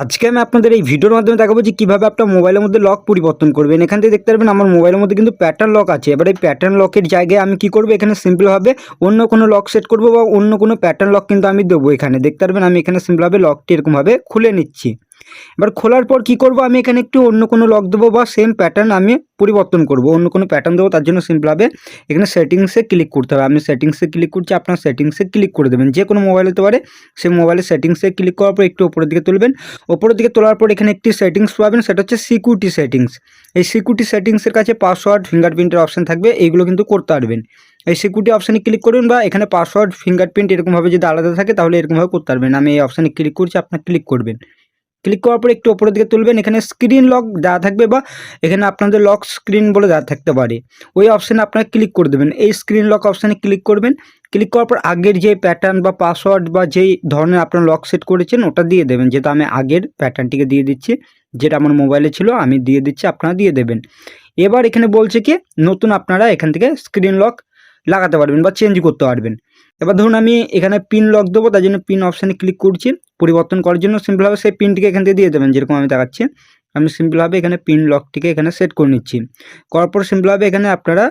আজকে আমি আপনাদের এই ভিডিওর মাধ্যমে দেখাবো যে কীভাবে আপনার মোবাইলের মধ্যে লক পরিবর্তন করবেন। এখান থেকে দেখতে পারবেন আমার মোবাইলের মধ্যে কিন্তু প্যাটার্ন লক আছে। এবার এই প্যাটার্ন লকের জায়গায় আমি কি করব? এখানে সিম্পলভাবে অন্য কোনো লক সেট করব বা অন্য কোনো প্যাটার্ন লক কিন্তু আমি দেবো এখানে। দেখতে পারবেন আমি এখানে সিম্পলভাবে লকটি এরকমভাবে খুলে নিচ্ছি। এবার খোলার পর কি করব? আমি এখানে একটু অন্য কোনো লক দেবো বা সেম প্যাটার্ন আমি পরিবর্তন করব। অন্য কোনো প্যাটার্ন দেবো, তার জন্য সিম্পলভাবে এখানে সেটিংসে ক্লিক করতে হবে। আমি সেটিংসে ক্লিক করছি, আপনার সেটিংসে ক্লিক করে দেবেন। যে কোনো মোবাইল হতে পারে সেই মোবাইলের সেটিংসে ক্লিক করার পর একটু উপরের দিকে তুলবেন। ওপরের দিকে তোলার পর এখানে একটি সেটিংস পাবেন, সেটা হচ্ছে সিকিউরিটি সেটিংস এই সিকিউরিটি সেটিংসের কাছে পাসওয়ার্ড ফিঙ্গারপ্রিন্টের অপশান থাকবে, এইগুলো কিন্তু করতে পারবেন। এই সিকিউরিটি অপশানে ক্লিক করুন বা এখানে পাসওয়ার্ড ফিঙ্গারপ্রিন্ট এরকমভাবে যদি আলাদা থাকে, তাহলে এরকমভাবে করতে পারবেন। আমি এই অপশানে ক্লিক করছি, আপনার ক্লিক করবেন। ক্লিক করার পর একটু ওপরের দিকে তুলবেন, এখানে স্ক্রিন লক দেওয়া থাকবে বা এখানে আপনাদের লক স্ক্রিন বলে দেওয়া থাকতে পারে। ওই অপশানে আপনারা ক্লিক করে দেবেন। এই স্ক্রিন লক অপশানে ক্লিক করবেন। ক্লিক করার পর আগের যে প্যাটার্ন বা পাসওয়ার্ড বা যেই ধরনের আপনার লক সেট করেছেন, ওটা দিয়ে দেবেন। যেহেতু আমি আগের প্যাটার্নটিকে দিয়ে দিচ্ছি, যেটা আমার মোবাইলে ছিল, আমি দিয়ে দিচ্ছি, আপনারা দিয়ে দেবেন। এবার এখানে বলছে কি, নতুন আপনারা এখান থেকে স্ক্রিন লক লাগাতে পারবেন বা চেঞ্জ করতে পারবেন। এবার ধরুন আমি এখানে পিন লক দেবো, তার জন্য পিন অপশানে ক্লিক করছি। পরিবর্তন করার জন্য সিম্পলভাবে সেই পিনটিকে এখান থেকে দিয়ে দেবেন, যেরকম আমি দেখাচ্ছি। আমি সিম্পলভাবে এখানে পিন লকটিকে এখানে সেট করে নিচ্ছি। করার পর সিম্পলভাবে এখানে আপনারা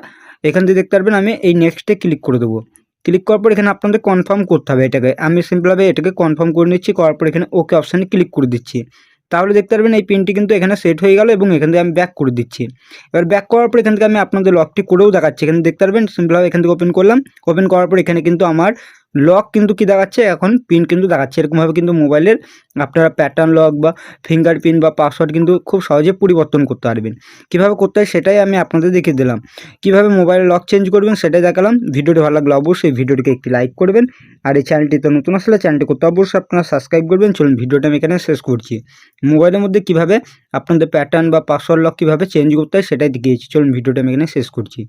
এখান থেকে দেখতে পারবেন, আমি এই নেক্সটে ক্লিক করে দেবো। ক্লিক করার পর এখানে আপনাদের কনফার্ম করতে হবে এটাকে। আমি সিম্পলভাবে এটাকে কনফার্ম করে নিচ্ছি, করার পর এখানে ওকে অপশানে ক্লিক করে দিচ্ছি। তাহলে দেখতে পারবেন এই পিনটি কিন্তু এখানে সেট হয়ে গেল এবং এখান থেকে আমি ব্যাক করে দিচ্ছি। এবার ব্যাক করার পর এখান থেকে আমি আপনাদের লকটি করেও দেখাচ্ছি। এখানে দেখতে পারবেন সিম্পলভাবে এখান থেকে ওপেন করলাম। ওপেন করার পর এখানে কিন্তু আমার লক কিন্তু কি দেখাচ্ছে? এখন পিন কিন্তু দেখাচ্ছে। এরকমভাবে কিন্তু মোবাইলের আপনারা প্যাটার্ন লক বা ফিঙ্গার পিন বা পাসওয়ার্ড কিন্তু খুব সহজে পরিবর্তন করতে পারবেন। কীভাবে করতে হয় সেটাই আমি আপনাদের দেখিয়ে দিলাম। কীভাবে মোবাইলের লক চেঞ্জ করবেন সেটাই দেখালাম। ভিডিওটি ভালো লাগলে অবশ্যই ভিডিওটিকে একটি লাইক করবেন। আর এই চ্যানেলটিতে নতুন আসলে চ্যানেলটি করতে অবশ্যই আপনারা সাবস্ক্রাইব করবেন। চলুন ভিডিওটা আমি এখানে শেষ করছি। মোবাইলের মধ্যে কীভাবে আপনাদের প্যাটার্ন বা পাসওয়ার্ড লক কীভাবে চেঞ্জ করতে হয় সেটাই দেখিয়েছি। চলুন ভিডিওটা আমি এখানে শেষ করছি।